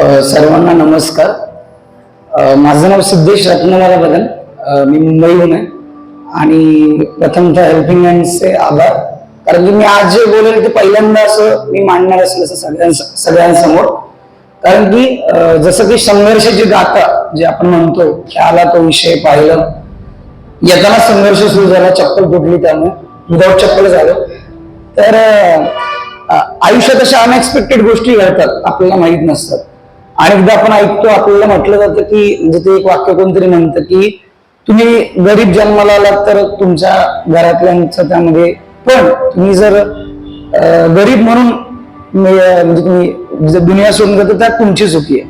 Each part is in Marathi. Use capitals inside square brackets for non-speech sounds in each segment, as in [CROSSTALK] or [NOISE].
सर्वांना नमस्कार. माझं नाव सिद्धेश रत्नमाला बदन. मी मुंबईहून आहे. आणि प्रथमतः हेल्पिंग हँडचे आभार. कारण की मी आज जे बोलेल ते पहिल्यांदा असं मी मांडणार असेल असं सगळ्यां सगळ्यांसमोर. कारण की जसं की संघर्षाची गाथा जे आपण म्हणतो खेळाला तो विषय पाहिलं. येताना संघर्ष सुरू झाला चप्पल तुटली त्यामुळे. विदाऊट चप्पल झालं. तर आयुष्यात अशा अनएक्सपेक्टेड गोष्टी घडतात आपल्याला माहीत नसतात. अनेकदा आपण ऐकतो आपल्याला म्हटलं जातं की म्हणजे ते एक वाक्य कोणतरी म्हणतं की तुम्ही गरीब जन्माला आलात तर तुमच्या घरातल्यांचं त्यामध्ये पण तुम्ही जर गरीब म्हणून म्हणजे, म्हणजे तुम्ही जर दुनिया सोडून जातो त्यात तुमची चुकी आहे.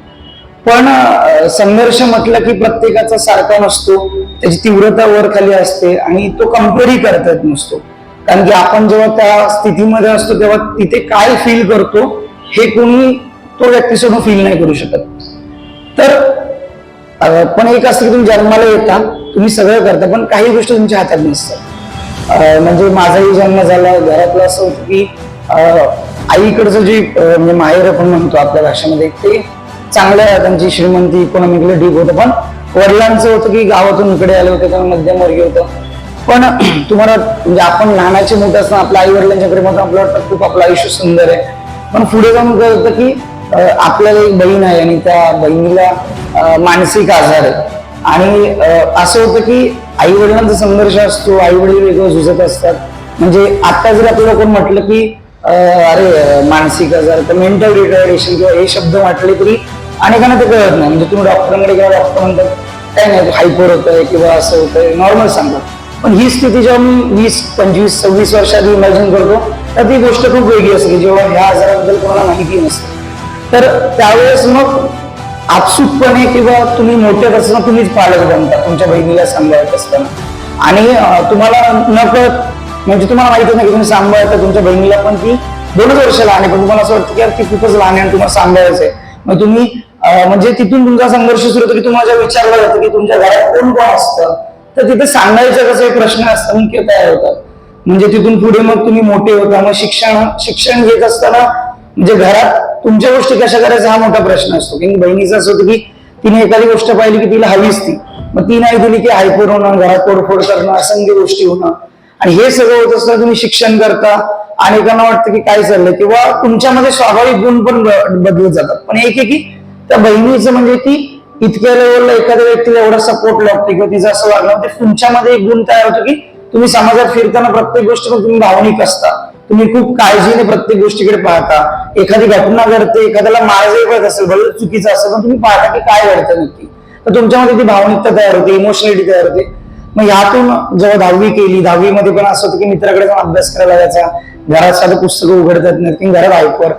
पण संघर्ष म्हटलं की प्रत्येकाचा सारखा नसतो त्याची तीव्रता वर खाली असते आणि तो कम्पेअरही करता येत नसतो. कारण की आपण जेव्हा त्या स्थितीमध्ये असतो तेव्हा तिथे काय फील करतो हे कोणी तो व्यक्ती सोडून फील नाही करू शकत. तर पण एक असतं की तुम्ही जन्माला येता तुम्ही सगळं करता पण काही गोष्टी तुमच्या हातात नसतात. म्हणजे माझाही जन्म झाला घरातलं असं होतं की आईकडचं जे म्हणजे माहेर आपण म्हणतो आपल्या भाषेमध्ये ते चांगल्या त्यांची श्रीमंती इकॉनॉमिकली डीप होतं पण वडिलांचं होतं की गावातून इकडे आले होते त्यामुळे मध्यमवर्गीय होतं. पण [CLEARS THROAT] तुम्हाला म्हणजे आपण लहानाचे मोठे असताना आपल्या आई वडिलांच्या प्रेमात आपलं वाटतं खूप आपलं आयुष्य सुंदर आहे. पण पुढे जाऊन कळतं की आपल्याला एक बहीण आहे आणि त्या बहिणीला मानसिक आजार आहे. आणि असं होतं की आई वडिलांचा संघर्ष असतो आई वडील वेगळं झुजत असतात. म्हणजे आता जर आपल्याला कोण म्हटलं की अरे मानसिक आजार तर मेंटल रिटायर्डेशन किंवा हे शब्द म्हटले तरी अनेकांना ते कळत नाही. म्हणजे तुम्ही डॉक्टरांकडे गेला डॉक्टर म्हणतात काय नाही हायपोर होतंय किंवा असं होतंय. नॉर्मल सांगतात. पण ही स्थिती जेव्हा मी वीस पंचवीस सव्वीस वर्षात इमॅजिन करतो तर ती गोष्ट खूप वेगळी असते जेव्हा ह्या आजाराबद्दल कोणाला माहिती नसते. तर त्यावेळेस मग आपसुकपणे किंवा तुम्ही मोठे असताना तुम्हीच पालक बनता तुमच्या बहिणीला सांभाळत असताना. आणि तुम्हाला नकळत म्हणजे तुम्हाला माहिती नाही की तुम्ही सांभाळता तुमच्या बहिणीला पण ती दोनच वर्ष लहान आहे पण तुम्हाला असं वाटतं की यार ती खूपच लहान आहे आणि तुम्हाला सांभाळायचं आहे मग तुम्ही म्हणजे तिथून तुमचा संघर्ष सुरू होतो की तुम्हाला विचारलं जातं की तुमच्या घरात कोण कोण असतं तर तिथे सांगायचं कसं एक प्रश्न असतं मुख्य तयार होतात म्हणजे तिथून पुढे मग तुम्ही मोठे होता मग शिक्षण शिक्षण घेत असताना म्हणजे घरात तुमच्या गोष्टी कशा करायचा हा मोठा प्रश्न असतो. की बहिणीचं असं होतं की तिने एखादी गोष्ट पाहिली की तिला हवीच ती. मग ती नाही दिली की हायपोर होणं घरात तोडफोड करणं असंख्य गोष्टी होणं आणि हे सगळं होत असताना तुम्ही शिक्षण करता अनेकांना वाटतं की काय चाललंय किंवा तुमच्यामध्ये स्वाभाविक गुण पण बदलत जातात. पण एक आहे की त्या बहिणीचं म्हणजे ती इतक्या लेवलला एखाद्या व्यक्तीला एवढा सपोर्ट लागतो किंवा तिचं असं वागलं ते तुमच्यामध्ये एक गुण तयार होतो की तुम्ही समाजात फिरताना प्रत्येक गोष्ट तुम्ही भावनिक असता. तुम्ही खूप काळजीने प्रत्येक गोष्टीकडे पाहता. एखादी घटना घडते एखाद्याला मारायचं कळत असेल भले चुकीचं असेल पण तुम्ही पाहता की काय घडतं नक्की. तर तुमच्यामध्ये ती भावनिकता तयार होते इमोशनॅलिटी तयार होते. मग यातून जेव्हा दहावी केली दहावी मध्ये पण असं होतं की मित्राकडे जाऊन अभ्यास करायला जायचा घरात साधं पुस्तकं उघडतात नाही घरात ऐकवर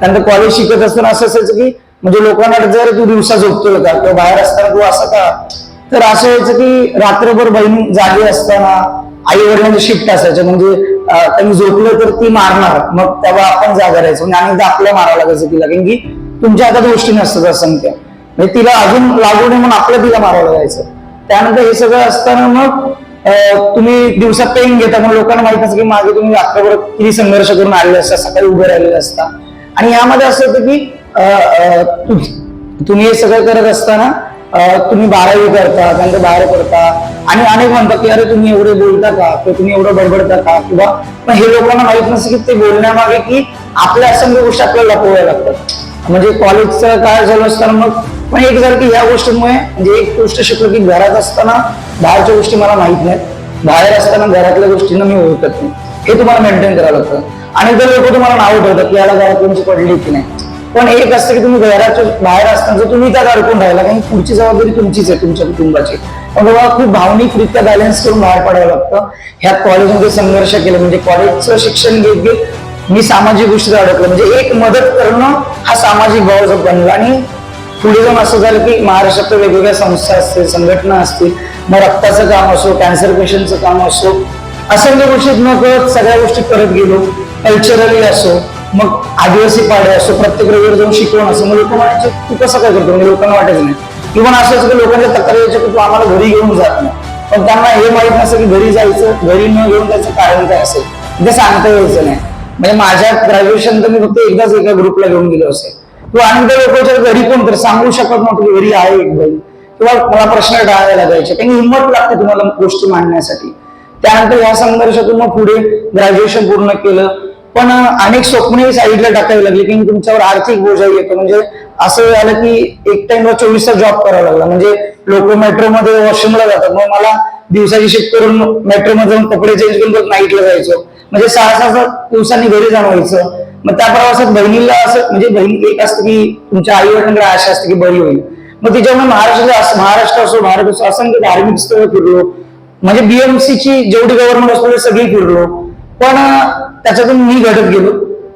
त्यानंतर कॉलेज शिकत असताना असं असायचं की म्हणजे लोकांना जर तू दिवसा झोपतोय का किंवा बाहेर असताना तू असं का? तर असं व्हायचं की रात्रभर बहीण जागी असताना आई वडिलांची शिफ्ट असायचं म्हणजे त्यांनी झोपलं तर ती मारणार. मग तेव्हा आपण जागा राहायचो म्हणजे अनेकदा आपल्याला मारावं लागायचं तिला कारण की तुमच्या हातात गोष्टी नसतात असंख्य. म्हणजे तिला अजून लागू नये म्हणून आपलं तिला मारावं लागायचं. त्यानंतर हे सगळं असताना मग तुम्ही दिवसात पेन घेता मग लोकांना माहीत असतं की मागे तुम्ही रात्रभर किती संघर्ष करून आलेले असता सकाळी उभे राहिलेले असता. आणि यामध्ये असं होतं की अं, तुम्ही हे सगळं करत असताना तुम्ही बारावी करता त्यानंतर बाहेर पडता. आणि अनेक म्हणतात की अरे तुम्ही एवढे बोलता का? किंवा तुम्ही एवढं बडबडता का? किंवा पण हे लोकांना माहीत नसतं की ते बोलण्यामागे की आपल्या असंख्य गोष्टी आपल्याला लपवाव्या लागतात. म्हणजे कॉलेजचं काय झालं असताना मग पण एक झालं की या गोष्टीमुळे म्हणजे एक गोष्ट शिकलो की घरात असताना बाहेरच्या गोष्टी मला माहीत नाहीत. बाहेर असताना घरातल्या गोष्टींना मी ओळखत नाही. हे तुम्हाला मेंटेन करावं लागतं. आणि जर लोक तुम्हाला नाव ठेवतात की याला घरात तुमची पडली की नाही? पण एक असतं की तुम्ही घराच्या बाहेर असताना तुम्ही त्यात अडकून राहिला कारण पुढची जबाबदारी तुमचीच आहे तुमच्या कुटुंबाची. पण बाबा खूप भावनिकरित्या बॅलन्स करून बाहेर पडावं लागतं. ह्या कॉलेजमध्ये संघर्ष केला म्हणजे कॉलेजचं शिक्षण घेत घेत मी सामाजिक गोष्टीत अडकलो. म्हणजे एक मदत करणं हा सामाजिक भाव बनला आणि पुढे जाऊन असं झालं की महाराष्ट्रात वेगवेगळ्या संस्था असतील संघटना असतील. मग रक्ताचं काम असो कॅन्सर पेशंटचं काम असो असंख्य गोष्टीत न कळत सगळ्या गोष्टी करत गेलो. कल्चरली असो मग आदिवासी पाडे असो प्रत्येक रविवार जाऊन शिकवण असं मग लोक म्हणायचे तू कसं काय करतो? म्हणजे लोकांना वाटायचं नाही. किंवा असं असं की लोकांच्या तक्रारी यायच्या की तू आम्हाला घरी घेऊन जात नाही. पण त्यांना हे माहीत नसतं की घरी जायचं घरी न घेऊन जायचं कारण काय असेल. ते सांगता यायचं नाही. म्हणजे माझ्या ग्रॅज्युएशन तर मी फक्त एकदाच एका ग्रुपला घेऊन गेलो असेल. किंवा अनेकदा लोकांच्या घरी कोण तर सांगू शकत नव्हतं की घरी आहे एक बहीण किंवा मला प्रश्न टाळायला लागायचे त्यांनी हिंमत लागते तुम्हाला गोष्टी मांडण्यासाठी. त्यानंतर या संघर्षातून मग पुढे ग्रॅज्युएशन पूर्ण केलं. पण अनेक स्वप्नही साईडला टाकावी लागली की तुमच्यावर आर्थिक बोजा येतो. म्हणजे असं झालं की एक टाइमला चोवीस तास जॉब करावा लागला. म्हणजे लोक मेट्रोमध्ये वॉशरूमला जातात. मग मला दिवसाची शिफ्ट करून मेट्रोमध्ये जाऊन कपडे चेंज करून परत नाईटला जायचो. म्हणजे सहा सहा सात दिवसांनी घरी जाणं व्हायचं मग त्या प्रवासात बहिणीला असं म्हणजे बहीण एक असतं की तुमच्या आई वडिलांकडे आशा असते की बरी होईल. मग तिच्यामुळे महाराष्ट्र महाराष्ट्र असो भारत असो असंख्य धार्मिक स्थळ फिरलो. म्हणजे बीएमसी ची जेवढी गव्हर्नमेंट हॉस्पिटल सगळी फिरलो. पण त्याच्यातून मी घडत गेलो.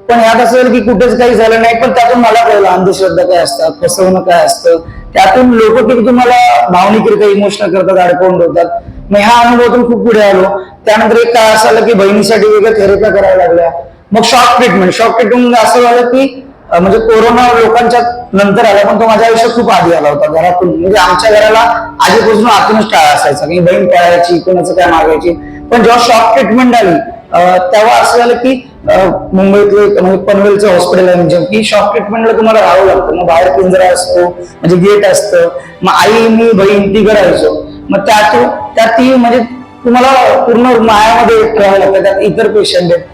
पण ह्यात असं झालं की कुठेच काही झालं नाही पण त्यातून मला कळलं अंधश्रद्धा काय असतात फसवणं काय असतं. त्यातून लोक किती तुम्हाला भावनिकरित्या इमोशनल करतात अडकवून ठेवतात. मग ह्या अनुभवातून खूप पुढे आलो. त्यानंतर एक काळ असं आलं की बहिणीसाठी वेगळ्या थेरप्या करायला लागल्या. मग शॉक ट्रीटमेंट शॉक ट्रीटमेंट असं झालं की म्हणजे कोरोना लोकांच्या नंतर आला पण तो माझ्या आयुष्यात खूप आधी आला होता घरातून. म्हणजे आमच्या घराला आधीपासून आतूनच टाळा असायचा. की बहीण पळायची कोणाचं काय मागायची. पण जेव्हा शॉक ट्रीटमेंट आली तेव्हा असं झालं की मुंबईतलं म्हणजे पनवेलचं हॉस्पिटल आहे म्हणजे की शॉक ट्रीटमेंटला तुम्हाला राहावं लागतं. मग बाहेर पिंजरा असतो म्हणजे गेट असतं. मग आई मी बहीण ती करायचो मग त्यातून त्यात ती म्हणजे तुम्हाला पूर्ण मायामध्ये ठेवावं लागतं त्यात इतर पेशंट आहेत.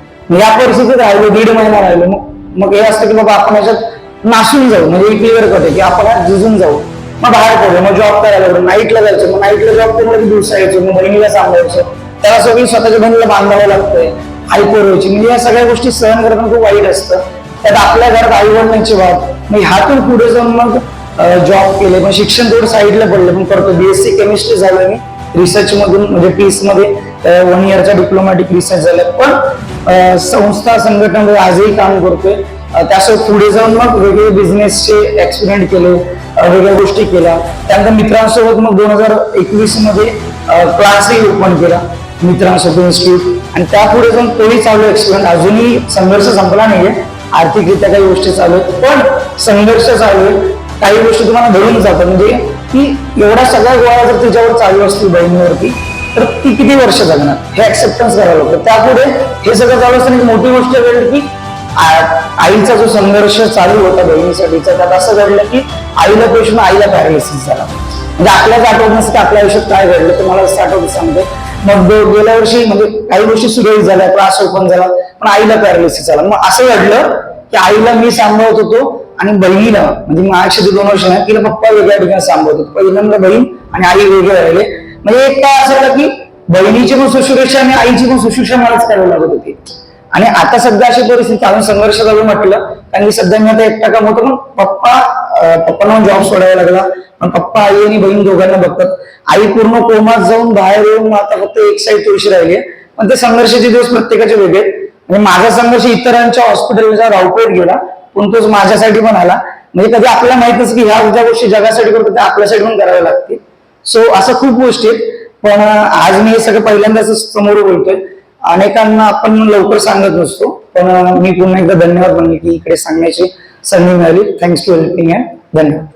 या परिस्थितीत राहिलो दीड महिना राहिलो. मग मग हे असतं की बाबा आपण याच्यात नासून जाऊ. म्हणजे क्लिअर करतो की आपण झुजून झिजून जाऊ. मग बाहेर पडलो मग जॉब करायला नाईटला जायचं. मग नाईटला जॉब करून की दिवसा यायचो. मग बहिणीला सांभाळायचं त्याला सगळी स्वतःच्या बहिणीला बांधावं लागतंय. हायपर व्हायची म्हणजे या सगळ्या गोष्टी सहन करणं खूप वाईट असतं. त्यात आपल्या घरात आई वडिलांची बाब मग ह्यातून पुढे जाऊन मग जॉब केले. मग शिक्षण थोडं साईडला पडलं. पण करतो. बीएससी केमिस्ट्री झालं मी. रिसर्च मधून म्हणजे पीसमध्ये वन इयरचा डिप्लोमॅटिक रिसर्च झालं. पण संस्था संघटनामध्ये आजही काम करतोय त्यासोबत पुढे जाऊन मग वेगवेगळे बिझनेसचे एक्सपेरिमेंट केले वेगळ्या गोष्टी केल्या. त्यानंतर मित्रांसोबत मग दोन हजार एकवीसमध्ये क्लासही ओपन केला. मित्रांसोबत इन्स्टिट्यूट आणि त्यापुढे जाऊन तोही चालू एक्सपिरियन्स अजूनही संघर्ष संपला नाहीये. आर्थिकरित्या काही गोष्टी चालू आहेत. पण संघर्ष चालू आहे काही गोष्टी तुम्हाला धरून जातात. म्हणजे की एवढा सगळ्या गोळा जर तिच्यावर चालू असतील बहिणीवरती तर ती किती वर्ष जगणार? हे ऍक्सेप्टन्स करावं लागतं. त्यापुढे हे सगळं चालू असताना एक मोठी गोष्ट घडली की आईचा जो संघर्ष चालू होता बहिणीसाठीचा त्यात असं घडलं की आईला पेशून आईला पॅरालिसिस झाला. म्हणजे आपल्याच आठवत नसतं आपल्या आयुष्यात काय घडलं तर मला असं आठवत सांगतो. मग गेल्या वर्षी म्हणजे काही गोष्टी सुरळीत झाल्या क्लास ओपन झाला पण आईला पॅरालिसिस झाला मग असं घडलं की आईला मी सांभाळत होतो आणि बहिणीला म्हणजे माझ्या दोन वर्ष नाही तिला पप्पा वेगळ्या ठिकाणी सांभाळत होतो. पहिल्यांदा बहीण आणि आई वेगळे राहिले. म्हणजे एक काय असं झालं की बहिणीची पण सुश्रूषा आणि आईची पण सुश्रूषा मलाच करावी लागत होती. आणि आता सध्या अशी परिस्थिती अजून संघर्ष चालू म्हटलं कारण की सध्या मी आता एकटा काम होतो पण पप्पा पप्पांना जॉब सोडायला लागला. पण पप्पा आई आणि बहीण दोघांना बघतात. आई पूर्ण कोमात जाऊन बाहेर येऊन आता फक्त एक साईड तुळशी राहिली पण ते संघर्षाचे दिवस प्रत्येकाचे वेगळे आणि माझा संघर्ष इतरांच्या हॉस्पिटलचा रावपेठ गेला. पण तोच माझ्यासाठी पण आला. म्हणजे कधी आपल्याला माहितच की ह्या ज्या गोष्टी जगासाठी करतो त्या आपल्यासाठी पण कराव्या लागतील. सो असं खूप गोष्टी आहेत. पण आज मी हे सगळं पहिल्यांदाच समोर बोलतोय. अनेकांना आपण लवकर सांगत नसतो. पण मी पुन्हा एकदा धन्यवाद म्हणले की इकडे सांगण्याची संधी मिळाली थँक्स टू हेल्पिंग अँड धन्यवाद